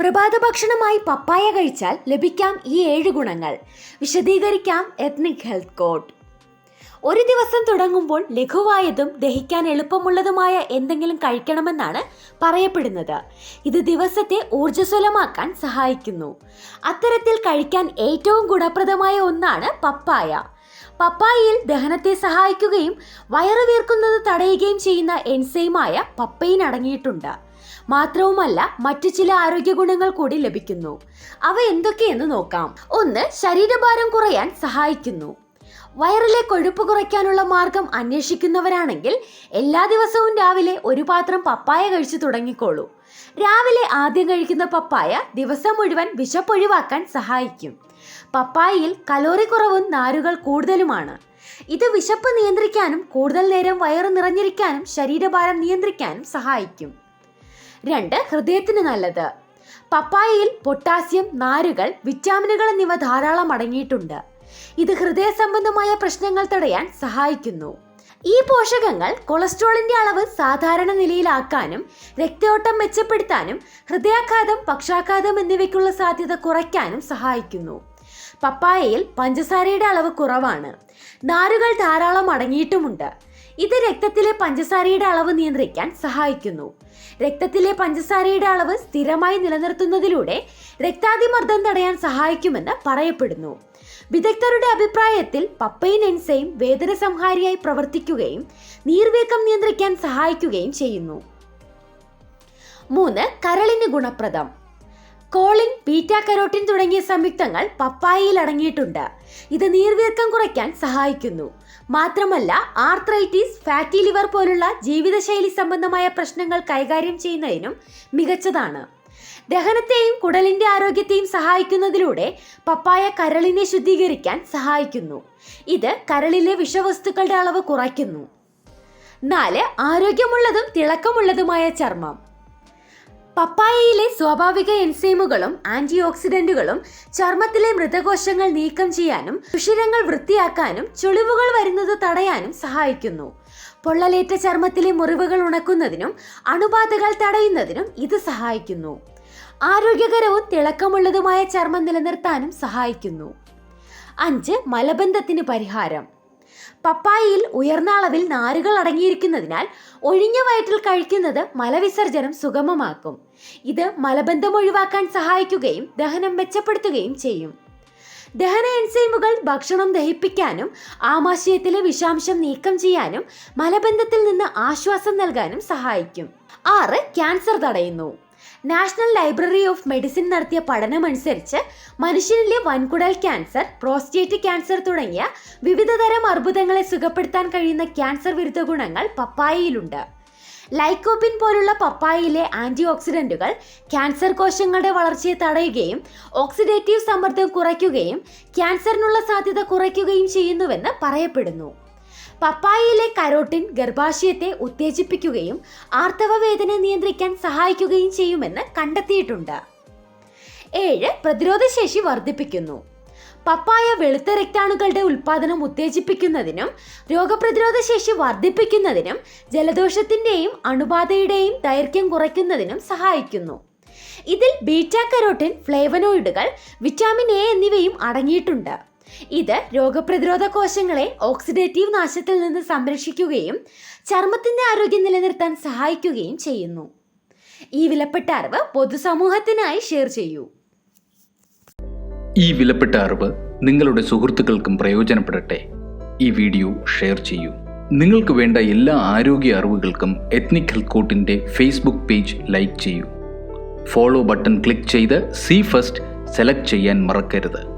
പ്രഭാത ഭക്ഷണമായി പപ്പായ കഴിച്ചാൽ ലഭിക്കാം ഈ ഏഴ് ഗുണങ്ങൾ. വിശദീകരിക്കാം എത്നിക് ഹെൽത്ത് കോഡ് ഒരു ദിവസം തുടങ്ങുമ്പോൾ ലഘുവായതും ദഹിക്കാൻ എളുപ്പമുള്ളതുമായ എന്തെങ്കിലും കഴിക്കണമെന്നാണ് പറയപ്പെടുന്നത്. ഇത് ദിവസത്തെ ഊർജസ്വലമാക്കാൻ സഹായിക്കുന്നു. അത്തരത്തിൽ കഴിക്കാൻ ഏറ്റവും ഗുണപ്രദമായ ഒന്നാണ് പപ്പായ. പപ്പായയിൽ ദഹനത്തെ സഹായിക്കുകയും വയറ് വീർക്കുന്നത് തടയുകയും ചെയ്യുന്ന എൻസൈമായ പപ്പയിൻ അടങ്ങിയിട്ടുണ്ട്. മാത്രവുമല്ല മറ്റു ചില ആരോഗ്യ ഗുണങ്ങൾ കൂടി ലഭിക്കുന്നു. അവ എന്തൊക്കെയെന്ന് നോക്കാം. ഒന്ന് ശരീരഭാരം കുറയാൻ സഹായിക്കുന്നു. വയറിലെ കൊഴുപ്പ് കുറയ്ക്കാനുള്ള മാർഗം അന്വേഷിക്കുന്നവരാണെങ്കിൽ എല്ലാ ദിവസവും രാവിലെ ഒരു പാത്രം പപ്പായ കഴിച്ചു തുടങ്ങിക്കോളൂ. രാവിലെ ആദ്യം കഴിക്കുന്ന പപ്പായ ദിവസം മുഴുവൻ വിശപ്പൊഴിവാക്കാൻ സഹായിക്കും. പപ്പായയിൽ കലോറി കുറവും നാരുകൾ കൂടുതലുമാണ്. ഇത് വിശപ്പ് നിയന്ത്രിക്കാനും കൂടുതൽ നേരം വയറ് നിറഞ്ഞിരിക്കാനും ശരീരഭാരം നിയന്ത്രിക്കാനും സഹായിക്കും. രണ്ട് ഹൃദയത്തിന് നല്ലത്. പപ്പായയിൽ പൊട്ടാസ്യം നാരുകൾ വിറ്റാമിനുകൾ എന്നിവ ധാരാളം അടങ്ങിയിട്ടുണ്ട്. ഇത് ഹൃദയ സംബന്ധമായ പ്രശ്നങ്ങൾ തടയാൻ സഹായിക്കുന്നു. ഈ പോഷകങ്ങൾ കൊളസ്ട്രോളിന്റെ അളവ് സാധാരണ നിലയിലാക്കാനും രക്തയോട്ടം മെച്ചപ്പെടുത്താനും ഹൃദയാഘാതം പക്ഷാഘാതം എന്നിവയ്ക്കുള്ള സാധ്യത കുറയ്ക്കാനും സഹായിക്കുന്നു. പപ്പായയിൽ പഞ്ചസാരയുടെ അളവ് കുറവാണ്. നാരുകൾ ധാരാളം അടങ്ങിയിട്ടുമുണ്ട്. ഇത് രക്തത്തിലെ പഞ്ചസാരയുടെ അളവ് നിയന്ത്രിക്കാൻ സഹായിക്കുന്നു. രക്തത്തിലെ പഞ്ചസാരയുടെ അളവ് സ്ഥിരമായി നിലനിർത്തുന്നതിലൂടെ രക്താതിമർദ്ദം തടയാൻ സഹായിക്കുമെന്ന് പറയപ്പെടുന്നു. വിദഗ്ധരുടെ അഭിപ്രായത്തിൽ പപ്പൈൻ എൻസൈം വേദന സംഹാരിയായി പ്രവർത്തിക്കുകയും നീർവീക്കം നിയന്ത്രിക്കാൻ സഹായിക്കുകയും ചെയ്യുന്നു. മൂന്ന് കരളിന് ഗുണപ്രദം. കോളിൻ ബീറ്റാ കരോട്ടിൻ തുടങ്ങിയ സംയുക്തങ്ങൾ പപ്പായയിൽ അടങ്ങിയിട്ടുണ്ട്. ഇത് നീർവീർക്കം കുറയ്ക്കാൻ സഹായിക്കുന്നു. മാത്രമല്ല ആർത്രൈറ്റിസ് ഫാറ്റി ലിവർ പോലുള്ള ജീവിതശൈലി സംബന്ധമായ പ്രശ്നങ്ങൾ കൈകാര്യം ചെയ്യുന്നതിനും മികച്ചതാണ്. ദഹനത്തെയും കുടലിന്റെ ആരോഗ്യത്തെയും സഹായിക്കുന്നതിലൂടെ പപ്പായ കരളിനെ ശുദ്ധീകരിക്കാൻ സഹായിക്കുന്നു. ഇത് കരളിലെ വിഷവസ്തുക്കളുടെ അളവ് കുറയ്ക്കുന്നു. നാല് ആരോഗ്യമുള്ളതും തിളക്കമുള്ളതുമായ ചർമ്മം. പപ്പായയിലെ സ്വാഭാവിക എൻസൈമുകളും ആന്റി ഓക്സിഡന്റുകളും ചർമ്മത്തിലെ മൃതകോശങ്ങൾ നീക്കം ചെയ്യാനും സുഷിരങ്ങൾ വൃത്തിയാക്കാനും ചുളിവുകൾ വരുന്നത് തടയാനും സഹായിക്കുന്നു. പൊള്ളലേറ്റ ചർമ്മത്തിലെ മുറിവുകൾ ഉണക്കുന്നതിനും അണുബാധകൾ തടയുന്നതിനും ഇത് സഹായിക്കുന്നു. ആരോഗ്യകരവും തിളക്കമുള്ളതുമായ ചർമ്മം നിലനിർത്താനും സഹായിക്കുന്നു. അഞ്ച് മലബന്ധത്തിന് പരിഹാരം. പപ്പായയിൽ ഉയർന്ന അളവിൽ നാരുകൾ അടങ്ങിയിരിക്കുന്നതിനാൽ ഒഴിഞ്ഞ വയറ്റിൽ കഴിക്കുന്നത് മലവിസർജനം സുഗമമാക്കും. ഇത് മലബന്ധം ഒഴിവാക്കാൻ സഹായിക്കുകയും ദഹനം മെച്ചപ്പെടുത്തുകയും ചെയ്യും. ദഹന എൻസൈമുകൾ ഭക്ഷണം ദഹിപ്പിക്കാനും ആമാശയത്തിലെ വിഷാംശം നീക്കം ചെയ്യാനും മലബന്ധത്തിൽ നിന്ന് ആശ്വാസം നൽകാനും സഹായിക്കും. ആറ് ക്യാൻസർ തടയുന്നു. നാഷണൽ ലൈബ്രറി ഓഫ് മെഡിസിൻ നടത്തിയ പഠനമനുസരിച്ച് മനുഷ്യനിലെ വൻകുടൽ ക്യാൻസർ പ്രോസ്റ്റേറ്റ് ക്യാൻസർ തുടങ്ങിയ വിവിധതരം അർബുദങ്ങളെ സുഖപ്പെടുത്താൻ കഴിയുന്ന ക്യാൻസർ വിരുദ്ധ ഗുണങ്ങൾ പപ്പായയിലുണ്ട്. ലൈക്കോപ്പിൻ പോലുള്ള പപ്പായയിലെ ആന്റി ഓക്സിഡന്റുകൾ ക്യാൻസർ കോശങ്ങളുടെ വളർച്ചയെ തടയുകയും ഓക്സിഡേറ്റീവ് സമ്മർദ്ദം കുറയ്ക്കുകയും ക്യാൻസറിനുള്ള സാധ്യത കുറയ്ക്കുകയും ചെയ്യുന്നുവെന്ന് പറയപ്പെടുന്നു. പപ്പായയിലെ കരോട്ടിൻ ഗർഭാശയത്തെ ഉത്തേജിപ്പിക്കുകയും ആർത്തവ വേദന നിയന്ത്രിക്കാൻ സഹായിക്കുകയും ചെയ്യുമെന്ന് കണ്ടെത്തിയിട്ടുണ്ട്. ഏഴ് പ്രതിരോധശേഷി വർദ്ധിപ്പിക്കുന്നു. പപ്പായ വെളുത്ത രക്താണുക്കളുടെ ഉൽപ്പാദനം ഉത്തേജിപ്പിക്കുന്നതിനും രോഗപ്രതിരോധ ശേഷി വർദ്ധിപ്പിക്കുന്നതിനും ജലദോഷത്തിന്റെയും അണുബാധയുടെയും ദൈർഘ്യം കുറയ്ക്കുന്നതിനും സഹായിക്കുന്നു. ഇതിൽ ബീറ്റാ കരോട്ടിൻ ഫ്ലേവനോയിഡുകൾ വിറ്റാമിൻ എ എന്നിവയും അടങ്ങിയിട്ടുണ്ട്. ഇത് രോഗപ്രതിരോധ കോശങ്ങളെ ഓക്സിഡേറ്റീവ് നാശത്തിൽ നിന്ന് സംരക്ഷിക്കുകയും ചർമ്മത്തിന്റെ ആരോഗ്യം നിലനിർത്താൻ സഹായിക്കുകയും ചെയ്യുന്നു. ഈ വിലപ്പെട്ട അറിവ് പൊതുസമൂഹത്തിനായി ഷെയർ ചെയ്യൂ. ഈ വിലപ്പെട്ട അറിവ് നിങ്ങളുടെ സുഹൃത്തുക്കൾക്കും പ്രയോജനപ്പെടട്ടെ. ഈ വീഡിയോ ഷെയർ ചെയ്യൂ. നിങ്ങൾക്ക് വേണ്ട എല്ലാ ആരോഗ്യ അറിവുകൾക്കും എത്നിക് ഹെൽത്ത് കോട്ടിന്റെ ഫേസ്ബുക്ക് പേജ് ലൈക്ക് ചെയ്യൂ. ഫോളോ ബട്ടൺ ക്ലിക്ക് ചെയ്ത് സി ഫസ്റ്റ് സെലക്ട് ചെയ്യാൻ മറക്കരുത്.